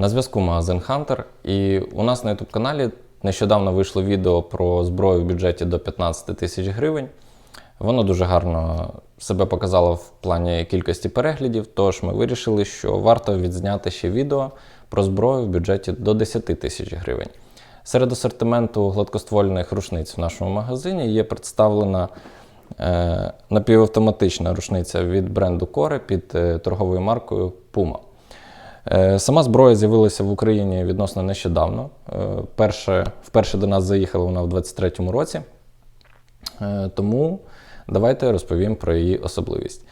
На зв'язку магазин Hunter. І у нас на YouTube каналі нещодавно вийшло відео про зброю в бюджеті до 15 тисяч гривень. Воно дуже гарно себе показало в плані кількості переглядів, тож ми вирішили, що варто відзняти ще відео про зброю в бюджеті до 10 тисяч гривень. Серед асортименту гладкоствольних рушниць в нашому магазині є представлена е, напівавтоматична рушниця від бренду Core під е, торговою маркою Puma. Е, Сама зброя з'явилася в Україні відносно нещодавно. Е, Перше, вперше до нас заїхала вона в 2023 році. Е, Тому давайте розповім про її особливість.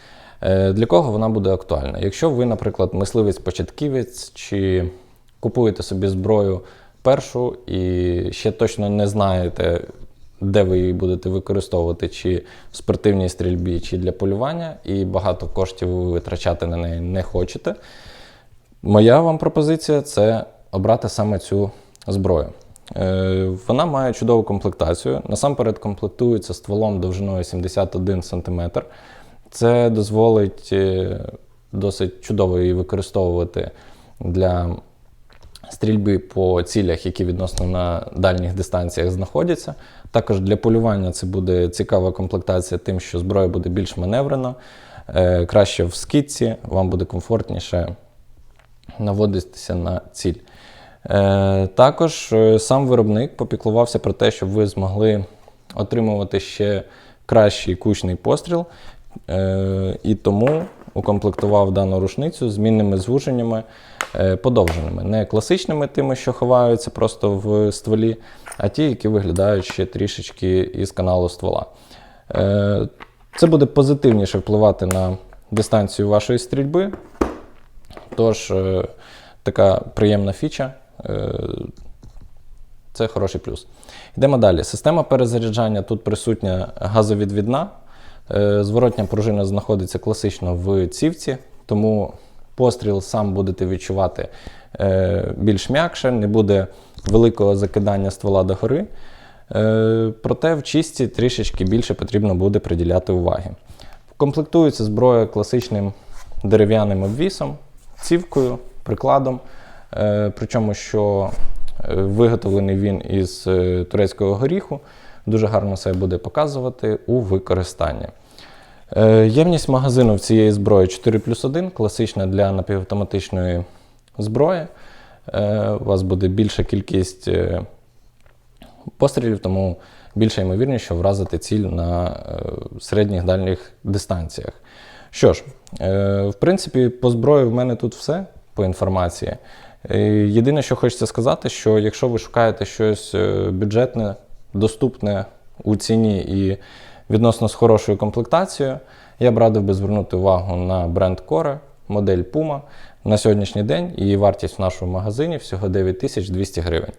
Для кого вона буде актуальна? Якщо ви, наприклад, мисливець-початківець чи купуєте собі зброю першу і ще точно не знаєте, де ви її будете використовувати, чи в спортивній стрільбі, чи для полювання, і багато коштів ви витрачати на неї не хочете. Моя вам пропозиція це обрати саме цю зброю. Е, Вона має чудову комплектацію. Насамперед комплектується стволом довжиною 71 см. Це дозволить е, досить чудово її використовувати для стрільби по цілях, які відносно на дальніх дистанціях знаходяться. Також для полювання це буде цікава комплектація, тим, що зброя буде більш маневрена, е, краще в скидці, вам буде комфортніше наводитися на ціль. Е, також е, сам виробник попіклувався про те, щоб ви змогли отримувати ще кращий кучний постріл, е, і тому укомплектував дану рушницю змінними звуженнями е, подовженими. Не класичними тими, що ховаються просто в стволі, а ті, які виглядають ще трішечки із каналу ствола. Це буде позитивніше впливати на дистанцію вашої стрільби. Тож, е, така приємна фіча. е, Це хороший плюс. Йдемо далі. Система перезаряджання тут присутня газовідвідна. Е, Зворотня пружина знаходиться класично в цівці, тому постріл сам будете відчувати більш м'якше, не буде великого закидання ствола догори. Проте в чисті трішечки більше потрібно буде приділяти уваги. Комплектується зброя класичним дерев'яним обвісом, цівкою, прикладом. Е, Причому, що е, виготовлений він із е, турецького горіху, дуже гарно себе буде показувати у використанні. Ємність магазину в цієї зброї 4 плюс 1, класична для напівавтоматичної зброї. У вас буде більша кількість пострілів, тому більша ймовірність, що вразити ціль на середніх дальніх дистанціях. Що ж, е, в принципі, по зброї в мене тут все по інформації. Єдине, що хочеться сказати, що якщо ви шукаєте щось е, бюджетне, доступне у ціні і відносно з хорошою комплектацією, я б радив би звернути увагу на бренд Core, модель Puma. На сьогоднішній день її вартість в нашому магазині всього 9200 гривень.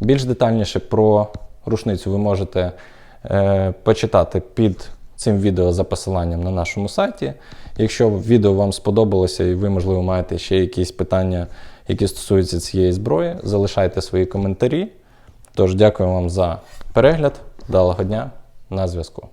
Більш детальніше про рушницю ви можете е, почитати під цим відео за посиланням на нашому сайті. Якщо відео вам сподобалося і ви, можливо, маєте ще якісь питання, які стосуються цієї зброї, залишайте свої коментарі. Тож, дякую вам за перегляд. Далого дня на зв'язку.